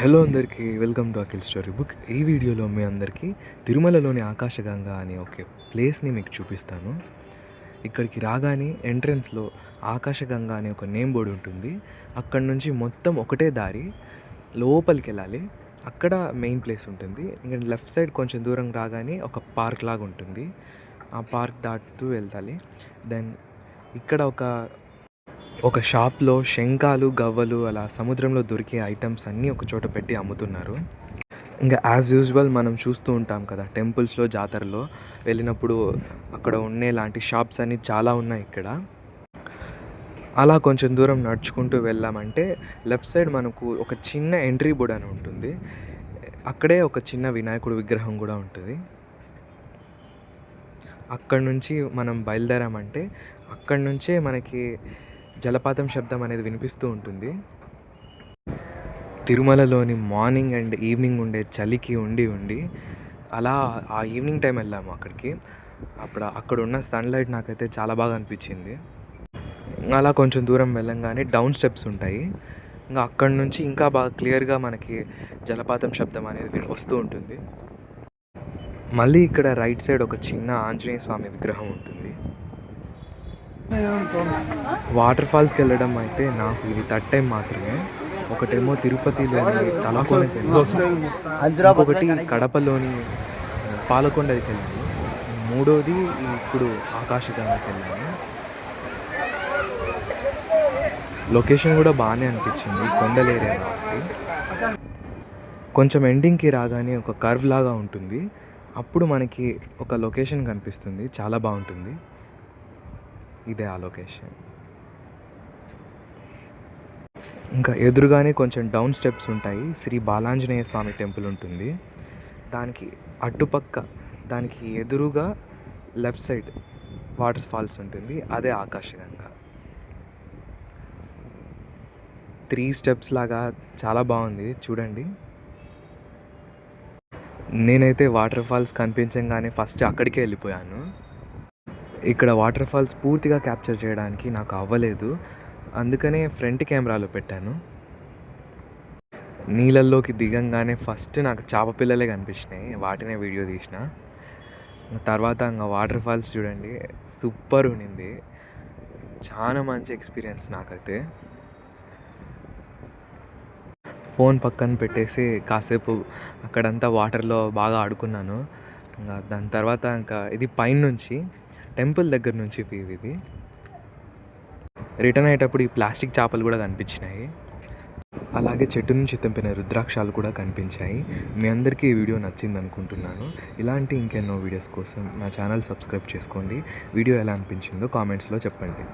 Hello అందరికీ welcome to Akhil story book. ఈ వీడియోలో మీ అందరికీ తిరుమలలోని ఆకాశగంగా అనే ఒక ప్లేస్ని మీకు చూపిస్తాను. ఇక్కడికి రాగానే ఎంట్రన్స్లో ఆకాశగంగా అనే ఒక నేమ్ బోర్డు ఉంటుంది. అక్కడ నుంచి మొత్తం ఒకటే దారి లోపలికి వెళ్ళాలి. అక్కడ మెయిన్ ప్లేస్ ఉంటుంది. ఇంకా లెఫ్ట్ సైడ్ కొంచెం దూరం రాగానే ఒక పార్క్ లాగా ఉంటుంది. ఆ పార్క్ దాటుతూ వెళ్తాలి. దెన్ ఇక్కడ ఒక ఒక షాప్లో శంఖాలు గవ్వలు అలా సముద్రంలో దొరికే ఐటమ్స్ అన్నీ ఒక చోట పెట్టి అమ్ముతున్నారు. ఇంకా యాజ్ యూజువల్ మనం చూస్తూ ఉంటాం కదా టెంపుల్స్లో జాతరలో వెళ్ళినప్పుడు అక్కడ ఉండే లాంటి షాప్స్ అన్నీ చాలా ఉన్నాయి ఇక్కడ. అలా కొంచెం దూరం నడుచుకుంటూ వెళ్ళామంటే లెఫ్ట్ సైడ్ మనకు ఒక చిన్న ఎంట్రీ బోర్డ్ అని ఉంటుంది. అక్కడే ఒక చిన్న వినాయకుడు విగ్రహం కూడా ఉంటుంది. అక్కడ నుంచి మనం బయలుదేరామంటే అక్కడ నుంచే మనకి జలపాతం శబ్దం అనేది వినిపిస్తూ ఉంటుంది. తిరుమలలోని మార్నింగ్ అండ్ ఈవినింగ్ ఉండే చలికి ఉండి ఉండి అలా ఆ ఈవినింగ్ టైం వెళ్ళాము అక్కడికి. అప్పుడు అక్కడ ఉన్న సన్లైట్ నాకైతే చాలా బాగా అనిపించింది. అలా కొంచెం దూరం వెళ్ళంగానే డౌన్ స్టెప్స్ ఉంటాయి. ఇంకా అక్కడ నుంచి ఇంకా బాగా క్లియర్గా మనకి జలపాతం శబ్దం అనేది వస్తూ ఉంటుంది. మళ్ళీ ఇక్కడ రైట్ సైడ్ ఒక చిన్న ఆంజనేయ స్వామి విగ్రహం ఉంటుంది. వాటర్ ఫాల్స్కి వెళ్ళడం అయితే నాకు ఇది థర్డ్ టైం మాత్రమే. ఒకటేమో తిరుపతిలోని తలకోనకి వెళ్ళాను ఒకటి కడపలోని పాలకొండకి వెళ్ళాను. మూడోది ఇప్పుడు ఆకాశగంగకి వెళ్ళాను. లొకేషన్ కూడా బాగానే అనిపించింది కొండల ఏరియా కాబట్టి. కొంచెం ఎండింగ్కి రాగానే ఒక కర్వ్ లాగా ఉంటుంది. అప్పుడు మనకి ఒక లొకేషన్ కనిపిస్తుంది చాలా బాగుంటుంది. ఇదే ఆ లొకేషన్ ఇంకా ఎదురుగానే కొంచెం డౌన్ స్టెప్స్ ఉంటాయి. శ్రీ బాలాంజనేయ స్వామి టెంపుల్ ఉంటుంది. దానికి అటుపక్క దానికి ఎదురుగా లెఫ్ట్ సైడ్ వాటర్ ఫాల్స్ ఉంటుంది. అదే ఆకాశగంగా. త్రీ స్టెప్స్ లాగా చాలా బాగుంది. చూడండి. నేనైతే వాటర్ ఫాల్స్ కనిపించగానే ఫస్ట్ అక్కడికే వెళ్ళిపోయాను. ఇక్కడ వాటర్ ఫాల్స్ పూర్తిగా క్యాప్చర్ చేయడానికి నాకు అవ్వలేదు. అందుకనే ఫ్రంట్ కెమెరాలో పెట్టాను. నీళ్ళల్లోకి దిగంగానే ఫస్ట్ నాకు చేప పిల్లలే కనిపించినాయి. వాటినే వీడియో తీసిన. తర్వాత ఇంకా వాటర్ ఫాల్స్ చూడండి. సూపర్ ఉండింది చాలా మంచి ఎక్స్పీరియన్స్ నాకైతే. ఫోన్ పక్కన పెట్టేసి కాసేపు అక్కడంతా వాటర్లో బాగా ఆడుకున్నాను. ఇంకా దాని తర్వాత ఇంకా ఇది పైన నుంచి టెంపుల్ దగ్గర నుంచి వ్యూ ఇది. రిటర్న్ అయ్యేటప్పుడు ఈ ప్లాస్టిక్ చేపలు కూడా కనిపించినాయి. అలాగే చెట్టు నుంచి తెంపిన రుద్రాక్షాలు కూడా కనిపించాయి. మీ అందరికీ ఈ వీడియో నచ్చింది అనుకుంటున్నాను. ఇలాంటి ఇంకెన్నో వీడియోస్ కోసం నా ఛానల్ సబ్స్క్రైబ్ చేసుకోండి. వీడియో ఎలా అనిపించిందో కామెంట్స్లో చెప్పండి.